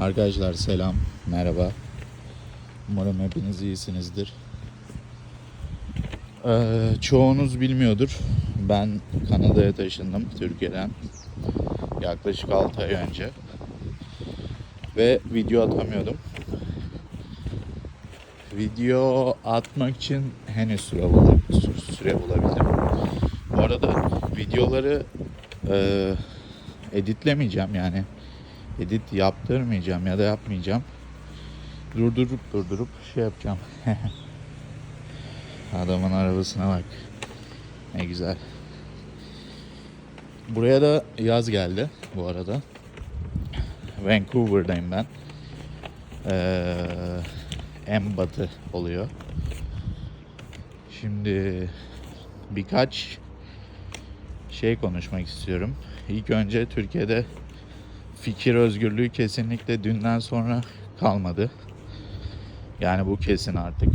Arkadaşlar selam, merhaba. Umarım hepiniz iyisinizdir. Ee, çoğunuz bilmiyordur. Ben Kanada'ya taşındım Türkiye'den. Yaklaşık 6 ay önce. Ve video atamıyordum. Video atmak için henüz süre, bulabildim. süre bulabildim. Bu arada videoları e, editlemeyeceğim yani edit yaptırmayacağım ya da yapmayacağım. Durdurup durdurup şey yapacağım. Adamın arabasına bak. Ne güzel. Buraya da yaz geldi bu arada. Vancouver'dayım ben. Ee, en batı oluyor. Şimdi birkaç şey konuşmak istiyorum. İlk önce Türkiye'de fikir özgürlüğü kesinlikle dünden sonra kalmadı. Yani bu kesin artık.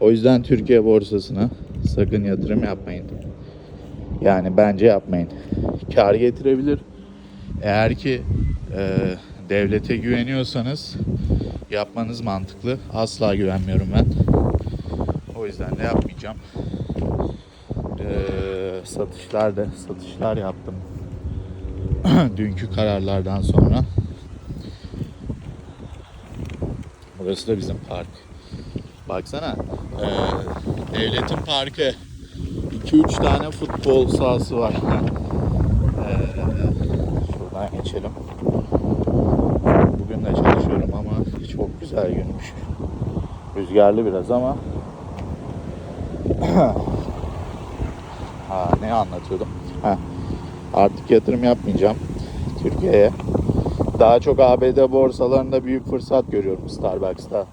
O yüzden Türkiye borsasına sakın yatırım yapmayın. Yani bence yapmayın. Kar getirebilir. Eğer ki e, devlete güveniyorsanız yapmanız mantıklı. Asla güvenmiyorum ben. O yüzden de yapmayacağım. E, satışlar da satışlar yaptım dünkü kararlardan sonra. Burası da bizim park. Baksana. e, devletin parkı. 2-3 tane futbol sahası var. E, şuradan geçelim. Bugün de çalışıyorum ama çok güzel günmüş. Rüzgarlı biraz ama ha, ne anlatıyordum? Ha, artık yatırım yapmayacağım Türkiye'ye. Daha çok ABD borsalarında büyük fırsat görüyorum Starbucks'ta,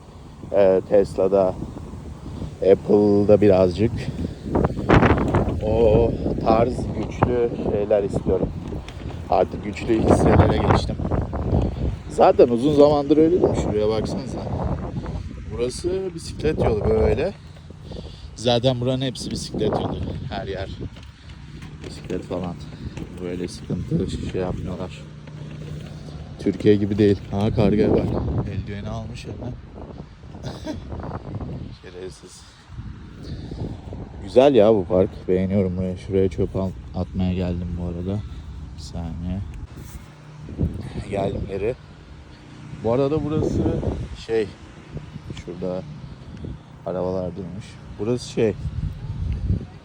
e, Tesla'da, Apple'da birazcık. O tarz güçlü şeyler istiyorum. Artık güçlü hisselere geçtim. Zaten uzun zamandır öyle değil mi? Şuraya baksanıza. Burası bisiklet yolu böyle. Zaten buranın hepsi bisiklet yolu. Her yer bisiklet falan. Böyle sıkıntı şey yapmıyorlar. Türkiye gibi değil. Ha karga var. Eldiveni almış hemen. Şerefsiz. Güzel ya bu park. Beğeniyorum buraya. Şuraya çöp atmaya geldim bu arada. Bir saniye. Geldim geri. Bu arada burası şey şurada arabalar durmuş. Burası şey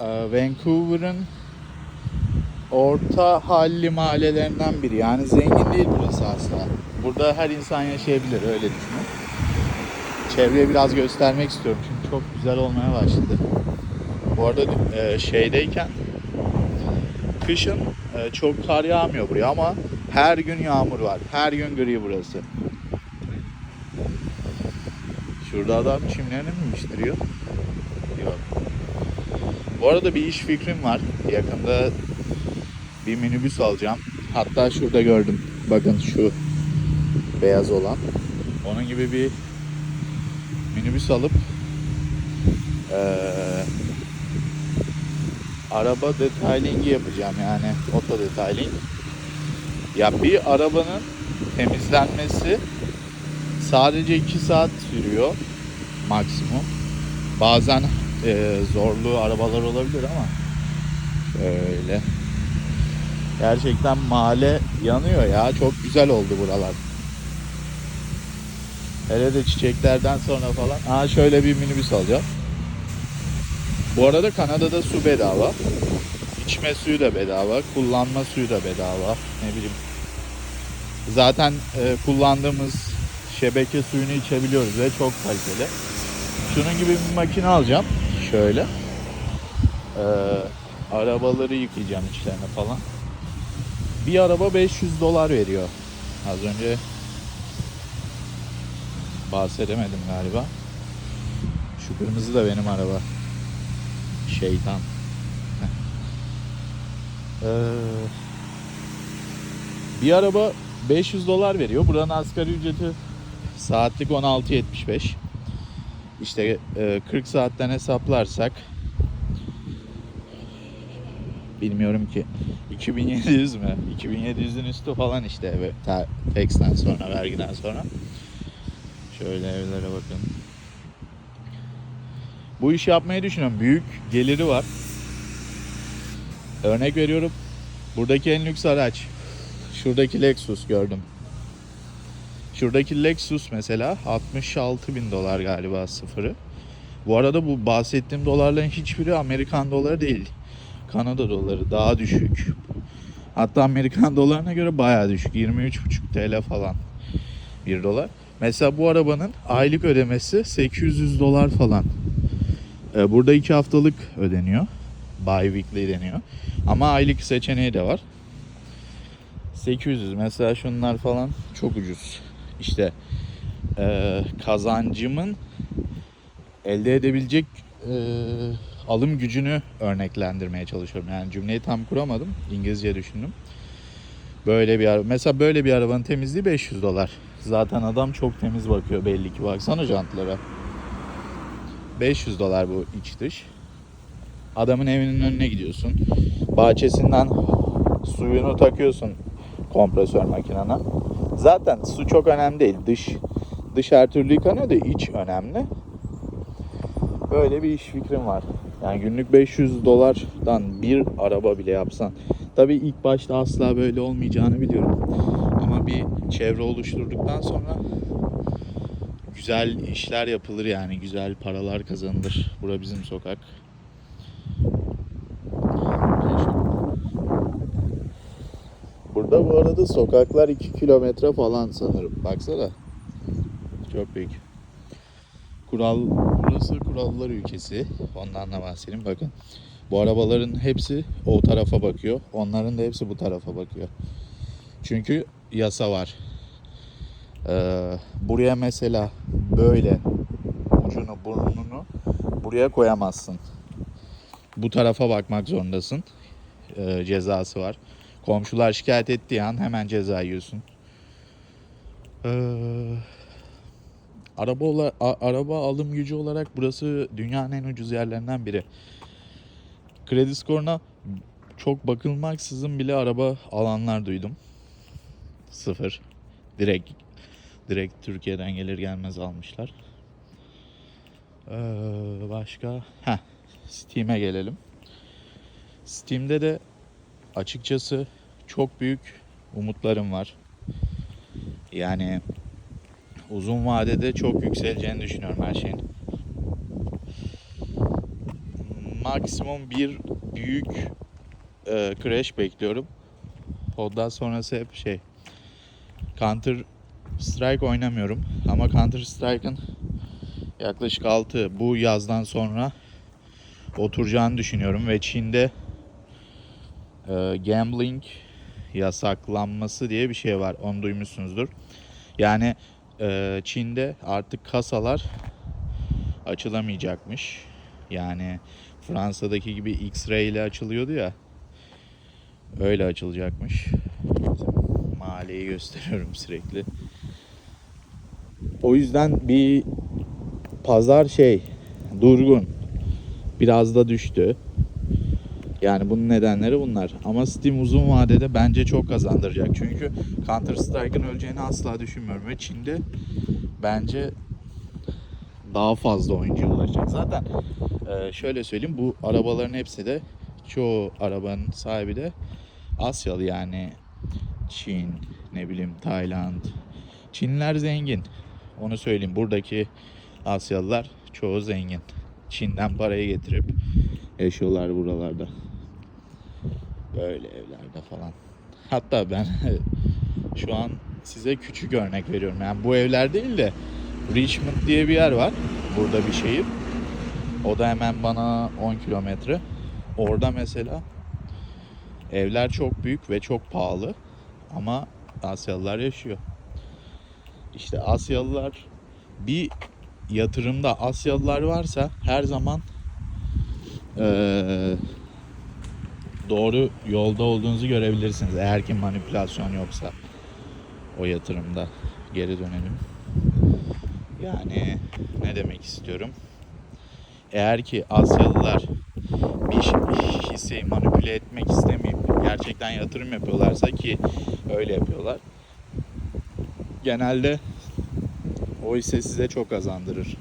Vancouver'ın orta halli mahallelerinden biri. Yani zengin değil burası asla. Burada her insan yaşayabilir öyle düşünün. Çevreye biraz göstermek istiyorum çünkü çok güzel olmaya başladı. Bu arada e, şeydeyken kışın e, çok kar yağmıyor buraya ama her gün yağmur var. Her gün gri burası. Şurada adam çimlerini mi biçtiriyor? Yok. Bu arada bir iş fikrim var. Yakında bir minibüs alacağım. Hatta şurada gördüm. Bakın şu beyaz olan. Onun gibi bir minibüs alıp eee, araba detailingi yapacağım yani oto detailing. Ya bir arabanın temizlenmesi sadece 2 saat sürüyor maksimum. Bazen eee, zorlu arabalar olabilir ama şöyle Gerçekten mahalle yanıyor ya. Çok güzel oldu buralar. Hele de çiçeklerden sonra falan. Aa şöyle bir minibüs alacağım. Bu arada Kanada'da su bedava. İçme suyu da bedava. Kullanma suyu da bedava. Ne bileyim. Zaten e, kullandığımız şebeke suyunu içebiliyoruz ve çok kaliteli. Şunun gibi bir makine alacağım. Şöyle. Ee, arabaları yıkayacağım içlerine falan. Bir araba 500 dolar veriyor. Az önce bahsedemedim galiba. Şu kırmızı da benim araba. Şeytan. Ee, bir araba 500 dolar veriyor. Buranın asgari ücreti saatlik 16.75. İşte e, 40 saatten hesaplarsak bilmiyorum ki 2700 mü? 2700'ün üstü falan işte eve tax'ten sonra vergiden sonra. Şöyle evlere bakın. Bu işi yapmayı düşünüyorum. Büyük geliri var. Örnek veriyorum. Buradaki en lüks araç. Şuradaki Lexus gördüm. Şuradaki Lexus mesela 66 bin dolar galiba sıfırı. Bu arada bu bahsettiğim dolarların hiçbiri Amerikan doları değil. Kanada doları daha düşük. Hatta Amerikan dolarına göre bayağı düşük. 23,5 TL falan 1 dolar. Mesela bu arabanın aylık ödemesi 800 dolar falan. Ee, Burada 2 haftalık ödeniyor. Bi-weekly deniyor. Ama aylık seçeneği de var. 800 mesela şunlar falan çok ucuz. İşte eee, kazancımın elde edebilecek eee, alım gücünü örneklendirmeye çalışıyorum. Yani cümleyi tam kuramadım. İngilizce düşündüm. Böyle bir araba. Mesela böyle bir arabanın temizliği 500 dolar. Zaten adam çok temiz bakıyor belli ki. Baksana jantlara. 500 dolar bu iç dış. Adamın evinin önüne gidiyorsun. Bahçesinden suyunu takıyorsun kompresör makinana. Zaten su çok önemli değil. Dış dış her türlü yıkanıyor da iç önemli. Böyle bir iş fikrim var. Yani günlük 500 dolardan bir araba bile yapsan. Tabii ilk başta asla böyle olmayacağını biliyorum. Ama bir çevre oluşturduktan sonra güzel işler yapılır yani. Güzel paralar kazanılır. Bura bizim sokak. Burada bu arada sokaklar 2 kilometre falan sanırım. Baksana. Çok büyük. Kural, burası kurallar ülkesi. Ondan da bahsedeyim. Bakın. Bu arabaların hepsi o tarafa bakıyor. Onların da hepsi bu tarafa bakıyor. Çünkü yasa var. Ee, buraya mesela böyle ucunu burnunu buraya koyamazsın. Bu tarafa bakmak zorundasın. Ee, cezası var. Komşular şikayet ettiği an hemen ceza yiyorsun. Ee, araba ola- a- araba alım gücü olarak burası dünyanın en ucuz yerlerinden biri. Kredi skoruna çok bakılmaksızın bile araba alanlar duydum. Sıfır. Direkt direkt Türkiye'den gelir gelmez almışlar. Ee, başka? Heh, Steam'e gelelim. Steam'de de açıkçası çok büyük umutlarım var. Yani uzun vadede çok yükseleceğini düşünüyorum her şeyin. Maksimum bir büyük e, crash bekliyorum. Ondan sonrası hep şey. Counter Strike oynamıyorum ama Counter Strike'ın yaklaşık 6 bu yazdan sonra oturacağını düşünüyorum ve Çin'de e, gambling yasaklanması diye bir şey var. Onu duymuşsunuzdur. Yani Çin'de artık kasalar açılamayacakmış. Yani Fransa'daki gibi X-ray ile açılıyordu ya. Öyle açılacakmış. Mahalleyi gösteriyorum sürekli. O yüzden bir pazar şey durgun. Biraz da düştü. Yani bunun nedenleri bunlar. Ama Steam uzun vadede bence çok kazandıracak. Çünkü Counter Strike'ın öleceğini asla düşünmüyorum. Ve Çin'de bence daha fazla oyuncu ulaşacak. Zaten e, şöyle söyleyeyim bu arabaların hepsi de çoğu arabanın sahibi de Asyalı yani Çin, ne bileyim Tayland. Çinliler zengin. Onu söyleyeyim. Buradaki Asyalılar çoğu zengin. Çin'den parayı getirip yaşıyorlar buralarda. Böyle evlerde falan. Hatta ben şu an size küçük örnek veriyorum. Yani bu evler değil de Richmond diye bir yer var. Burada bir şehir. O da hemen bana 10 kilometre. Orada mesela evler çok büyük ve çok pahalı. Ama Asyalılar yaşıyor. İşte Asyalılar bir yatırımda Asyalılar varsa her zaman eee, doğru yolda olduğunuzu görebilirsiniz. Eğer ki manipülasyon yoksa o yatırımda geri dönelim. Yani ne demek istiyorum? Eğer ki Asyalılar bir hisseyi manipüle etmek istemeyip gerçekten yatırım yapıyorlarsa ki öyle yapıyorlar. Genelde o hisse size çok kazandırır.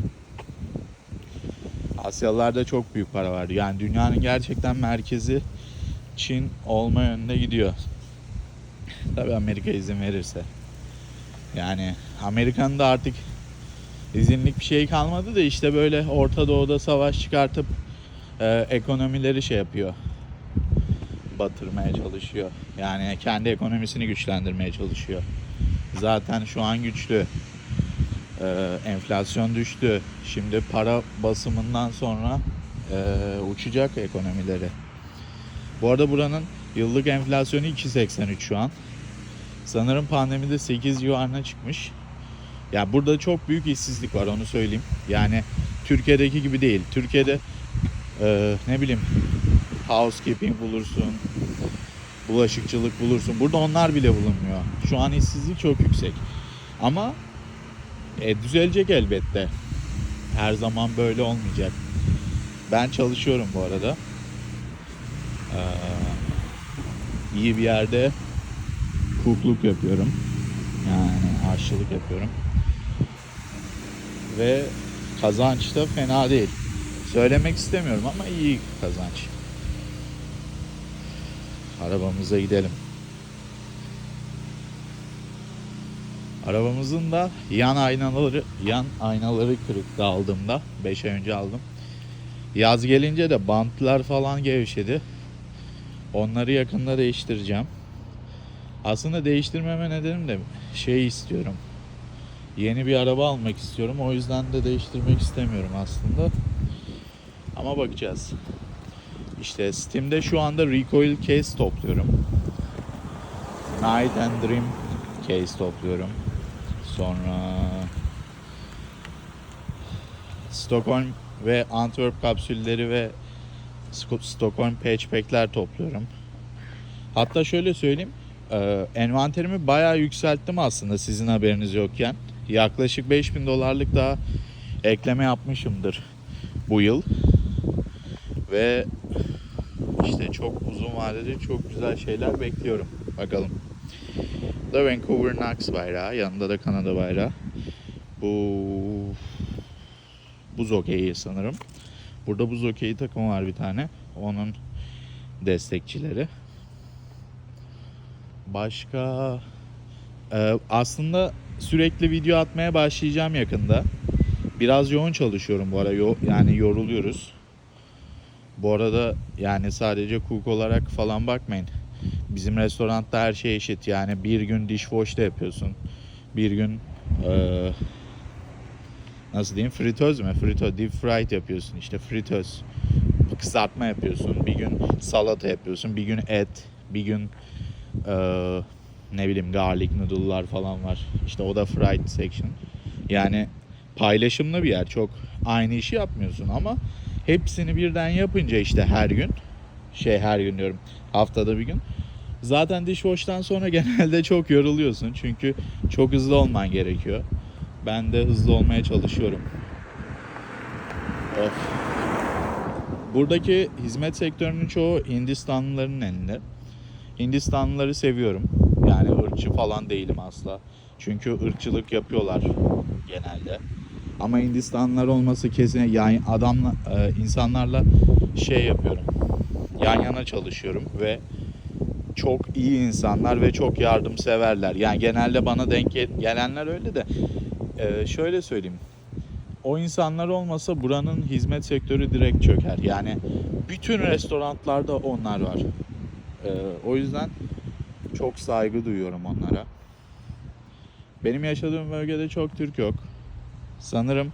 Asyalılarda çok büyük para var. Yani dünyanın gerçekten merkezi Çin olma yönünde gidiyor. Tabii Amerika izin verirse. Yani Amerika'nın da artık izinlik bir şey kalmadı da işte böyle Orta Doğu'da savaş çıkartıp e, ekonomileri şey yapıyor. Batırmaya çalışıyor. Yani kendi ekonomisini güçlendirmeye çalışıyor. Zaten şu an güçlü. E, enflasyon düştü. Şimdi para basımından sonra e, uçacak ekonomileri. Bu arada buranın yıllık enflasyonu 2.83 şu an. Sanırım pandemide 8 civarına çıkmış. Ya burada çok büyük işsizlik var onu söyleyeyim. Yani Türkiye'deki gibi değil. Türkiye'de e, ne bileyim housekeeping bulursun, bulaşıkçılık bulursun. Burada onlar bile bulunmuyor. Şu an işsizlik çok yüksek. Ama e, düzelecek elbette. Her zaman böyle olmayacak. Ben çalışıyorum bu arada. Ee, iyi bir yerde kukluk yapıyorum. Yani aşçılık yapıyorum. Ve kazanç da fena değil. Söylemek istemiyorum ama iyi kazanç. Arabamıza gidelim. Arabamızın da yan aynaları yan aynaları kırıktı aldığımda 5 ay önce aldım. Yaz gelince de bantlar falan gevşedi. Onları yakında değiştireceğim. Aslında değiştirmeme nedenim de şey istiyorum. Yeni bir araba almak istiyorum. O yüzden de değiştirmek istemiyorum aslında. Ama bakacağız. İşte Steam'de şu anda recoil case topluyorum. Night and Dream case topluyorum. Sonra Stockholm ve Antwerp kapsülleri ve Stockholm patchback'ler topluyorum. Hatta şöyle söyleyeyim. e, Envanterimi bayağı yükselttim aslında sizin haberiniz yokken. Yaklaşık 5000 dolarlık daha ekleme yapmışımdır bu yıl. Ve işte çok uzun vadede çok güzel şeyler bekliyorum. Bakalım. Da Vancouver Canucks bayrağı. Yanında da Kanada bayrağı. Bu buz hokeyi sanırım. Burada buz hokeyi takımı var bir tane. Onun destekçileri. Başka Ee, aslında sürekli video atmaya başlayacağım yakında. Biraz yoğun çalışıyorum bu ara. Yo- yani yoruluyoruz. Bu arada yani sadece cook olarak falan bakmayın. Bizim restoranda her şey eşit. Yani bir gün dishwash'ta yapıyorsun. Bir gün eee, nasıl diyeyim fritöz mü? Fritöz, deep fried yapıyorsun işte fritöz. Kızartma yapıyorsun. Bir gün salata yapıyorsun. Bir gün et. Bir gün eee, ne bileyim garlic noodle'lar falan var. İşte o da fried section. Yani paylaşımlı bir yer. Çok aynı işi yapmıyorsun ama hepsini birden yapınca işte her gün şey her gün diyorum haftada bir gün zaten dishwash'tan sonra genelde çok yoruluyorsun çünkü çok hızlı olman gerekiyor. Ben de hızlı olmaya çalışıyorum. Of. Buradaki hizmet sektörünün çoğu Hindistanlıların elinde. Hindistanlıları seviyorum. Yani ırkçı falan değilim asla. Çünkü ırkçılık yapıyorlar genelde. Ama Hindistanlılar olması kesin yani adamla e, insanlarla şey yapıyorum. Yan yana çalışıyorum ve çok iyi insanlar ve çok yardımseverler. Yani genelde bana denk gel- gelenler öyle de e, şöyle söyleyeyim. O insanlar olmasa buranın hizmet sektörü direkt çöker. Yani bütün restoranlarda onlar var. E, o yüzden çok saygı duyuyorum onlara. Benim yaşadığım bölgede çok Türk yok. Sanırım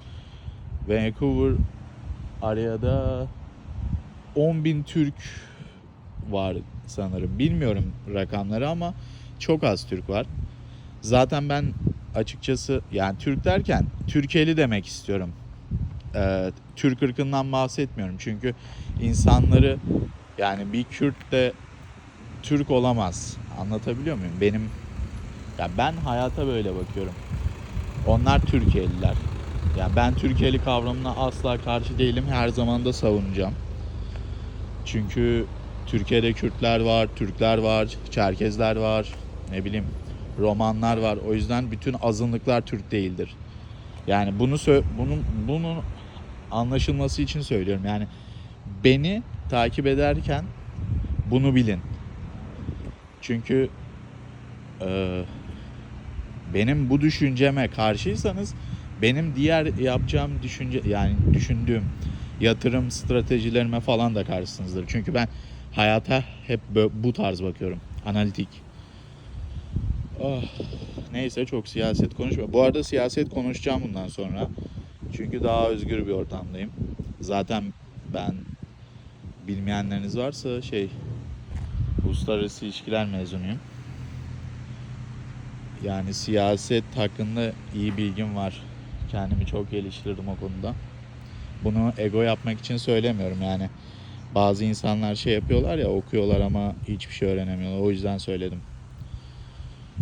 Vancouver arada 10.000 Türk var sanırım. Bilmiyorum rakamları ama çok az Türk var. Zaten ben açıkçası yani Türk derken Türkiye'li demek istiyorum. Ee, Türk ırkından bahsetmiyorum. Çünkü insanları yani bir Kürt de Türk olamaz. Anlatabiliyor muyum? Benim ya ben hayata böyle bakıyorum. Onlar Türkiye'liler. Ya ben Türkiye'li kavramına asla karşı değilim. Her zaman da savunacağım. Çünkü Türkiye'de Kürtler var, Türkler var, Çerkezler var, ne bileyim Romanlar var. O yüzden bütün azınlıklar Türk değildir. Yani bunu bunun bunun anlaşılması için söylüyorum. Yani beni takip ederken bunu bilin. Çünkü e, benim bu düşünceme karşıysanız benim diğer yapacağım düşünce yani düşündüğüm yatırım stratejilerime falan da karşısınızdır. Çünkü ben hayata hep bu tarz bakıyorum. Analitik. Ah, neyse çok siyaset konuşma. Bu arada siyaset konuşacağım bundan sonra. Çünkü daha özgür bir ortamdayım. Zaten ben bilmeyenleriniz varsa şey uluslararası ilişkiler mezunuyum. Yani siyaset hakkında iyi bilgim var. Kendimi çok geliştirdim o konuda. Bunu ego yapmak için söylemiyorum yani. Bazı insanlar şey yapıyorlar ya okuyorlar ama hiçbir şey öğrenemiyorlar. O yüzden söyledim.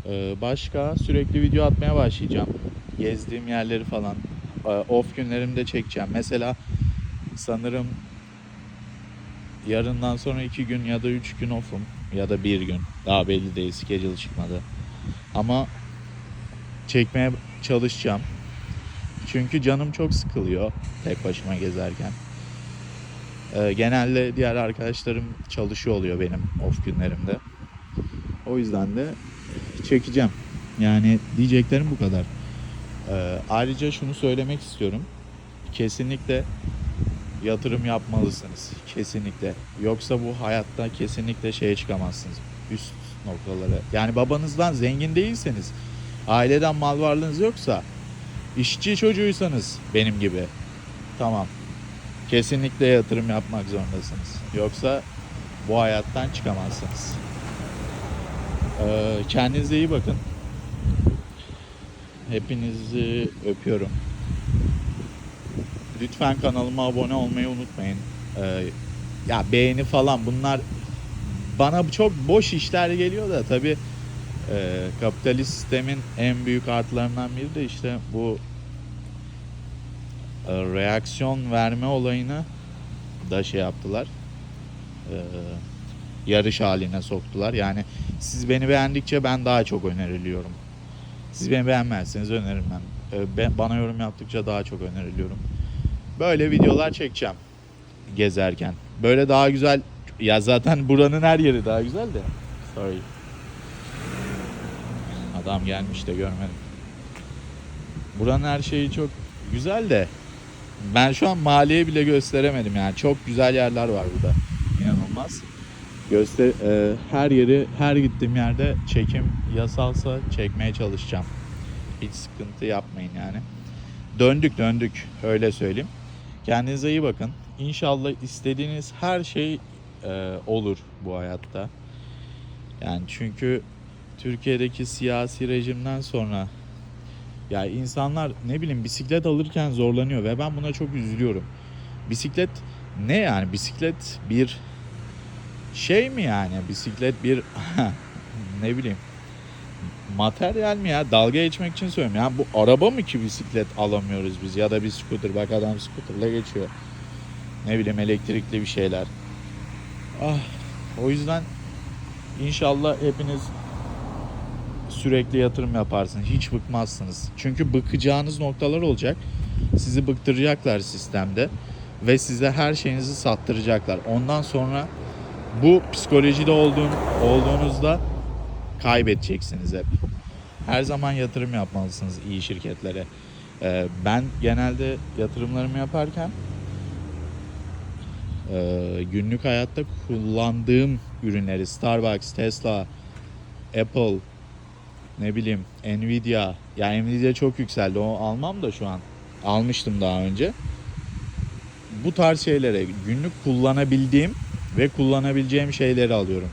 Ee, başka sürekli video atmaya başlayacağım. Gezdiğim yerleri falan. Ee, Off günlerimde çekeceğim. Mesela sanırım yarından sonra iki gün ya da üç gün off'um. Ya da bir gün. Daha belli değil. Schedule çıkmadı. Ama çekmeye çalışacağım. Çünkü canım çok sıkılıyor tek başıma gezerken. Ee, genelde diğer arkadaşlarım çalışıyor oluyor benim off günlerimde. O yüzden de çekeceğim. Yani diyeceklerim bu kadar. Ee, ayrıca şunu söylemek istiyorum. Kesinlikle yatırım yapmalısınız. Kesinlikle. Yoksa bu hayatta kesinlikle şeye çıkamazsınız. Üst noktalara. Yani babanızdan zengin değilseniz, aileden mal varlığınız yoksa, işçi çocuğuysanız benim gibi. Tamam. Kesinlikle yatırım yapmak zorundasınız. Yoksa bu hayattan çıkamazsınız. Ee, kendinize iyi bakın. Hepinizi öpüyorum. Lütfen kanalıma abone olmayı unutmayın. Ee, ya beğeni falan bunlar bana çok boş işler geliyor da tabi kapitalist sistemin en büyük artılarından biri de işte bu e, reaksiyon verme olayını da şey yaptılar. Ee, yarış haline soktular. Yani siz beni beğendikçe ben daha çok öneriliyorum. Siz beni beğenmezseniz önerilmem. Ee, ben, bana yorum yaptıkça daha çok öneriliyorum. Böyle videolar çekeceğim gezerken. Böyle daha güzel ya zaten buranın her yeri daha güzel de. Sorry. Adam gelmiş de görmedim. Buranın her şeyi çok güzel de ben şu an mahalleye bile gösteremedim yani. Çok güzel yerler var burada. İnanılmaz. Göster e, her yeri her gittiğim yerde çekim yasalsa çekmeye çalışacağım. Hiç sıkıntı yapmayın yani. Döndük döndük öyle söyleyeyim. Kendinize iyi bakın. İnşallah istediğiniz her şey e, olur bu hayatta. Yani çünkü Türkiye'deki siyasi rejimden sonra ya insanlar ne bileyim bisiklet alırken zorlanıyor ve ben buna çok üzülüyorum. Bisiklet ne yani? Bisiklet bir şey mi yani? Bisiklet bir ne bileyim materyal mi ya? Dalga geçmek için söylüyorum. Yani bu araba mı ki bisiklet alamıyoruz biz ya da bir scooter. Bak adam scooterla geçiyor. Ne bileyim elektrikli bir şeyler. Ah, o yüzden inşallah hepiniz sürekli yatırım yaparsınız. Hiç bıkmazsınız. Çünkü bıkacağınız noktalar olacak. Sizi bıktıracaklar sistemde ve size her şeyinizi sattıracaklar. Ondan sonra bu psikolojide olduğun, olduğunuzda kaybedeceksiniz hep. Her zaman yatırım yapmalısınız iyi şirketlere. Ee, ben genelde yatırımlarımı yaparken e, günlük hayatta kullandığım ürünleri Starbucks, Tesla, Apple, ne bileyim Nvidia. Yani Nvidia çok yükseldi. O almam da şu an. Almıştım daha önce. Bu tarz şeylere günlük kullanabildiğim ve kullanabileceğim şeyleri alıyorum.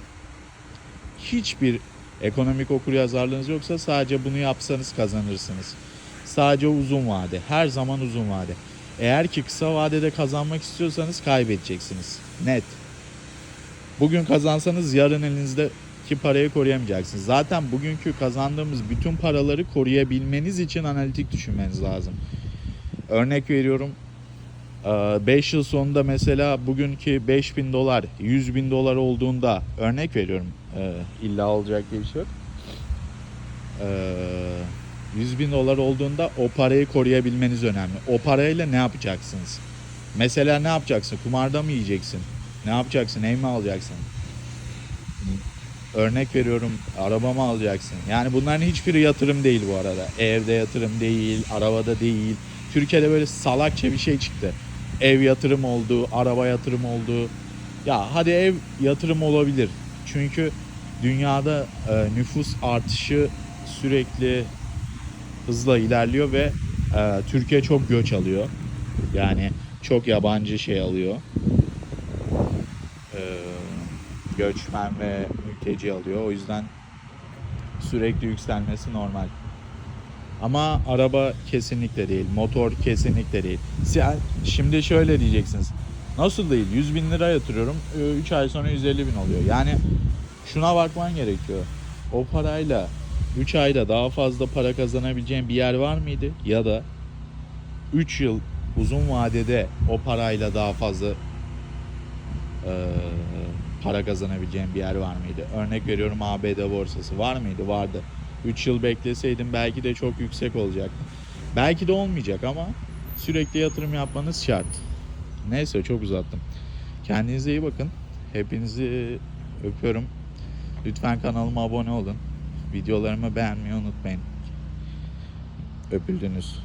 Hiçbir ekonomik okuryazarlığınız yoksa sadece bunu yapsanız kazanırsınız. Sadece uzun vade. Her zaman uzun vade. Eğer ki kısa vadede kazanmak istiyorsanız kaybedeceksiniz. Net. Bugün kazansanız yarın elinizdeki parayı koruyamayacaksınız. Zaten bugünkü kazandığımız bütün paraları koruyabilmeniz için analitik düşünmeniz lazım. Örnek veriyorum. 5 yıl sonunda mesela bugünkü 5000 dolar 100 bin dolar olduğunda örnek veriyorum e, illa olacak diye bir şey yok. E, 100 bin dolar olduğunda o parayı koruyabilmeniz önemli. O parayla ne yapacaksınız? Mesela ne yapacaksın? Kumarda mı yiyeceksin? Ne yapacaksın? Ev mi alacaksın? Örnek veriyorum araba mı alacaksın? Yani bunların hiçbiri yatırım değil bu arada. Evde yatırım değil, arabada değil. Türkiye'de böyle salakça bir şey çıktı. Ev yatırım oldu, araba yatırım oldu. Ya hadi ev yatırım olabilir. Çünkü dünyada e, nüfus artışı sürekli hızla ilerliyor ve e, Türkiye çok göç alıyor. Yani çok yabancı şey alıyor. E, göçmen ve mülteci alıyor. O yüzden sürekli yükselmesi normal. Ama araba kesinlikle değil. Motor kesinlikle değil. Şimdi şöyle diyeceksiniz. Nasıl değil? 100 bin lira yatırıyorum. 3 ay sonra 150 bin oluyor. Yani şuna bakman gerekiyor. O parayla 3 ayda daha fazla para kazanabileceğin bir yer var mıydı? Ya da 3 yıl uzun vadede o parayla daha fazla eee, para kazanabileceğin bir yer var mıydı? Örnek veriyorum ABD borsası var mıydı? Vardı. 3 yıl bekleseydim belki de çok yüksek olacaktı. Belki de olmayacak ama sürekli yatırım yapmanız şart. Neyse çok uzattım. Kendinize iyi bakın. Hepinizi öpüyorum. Lütfen kanalıma abone olun. Videolarımı beğenmeyi unutmayın. Öpüldünüz.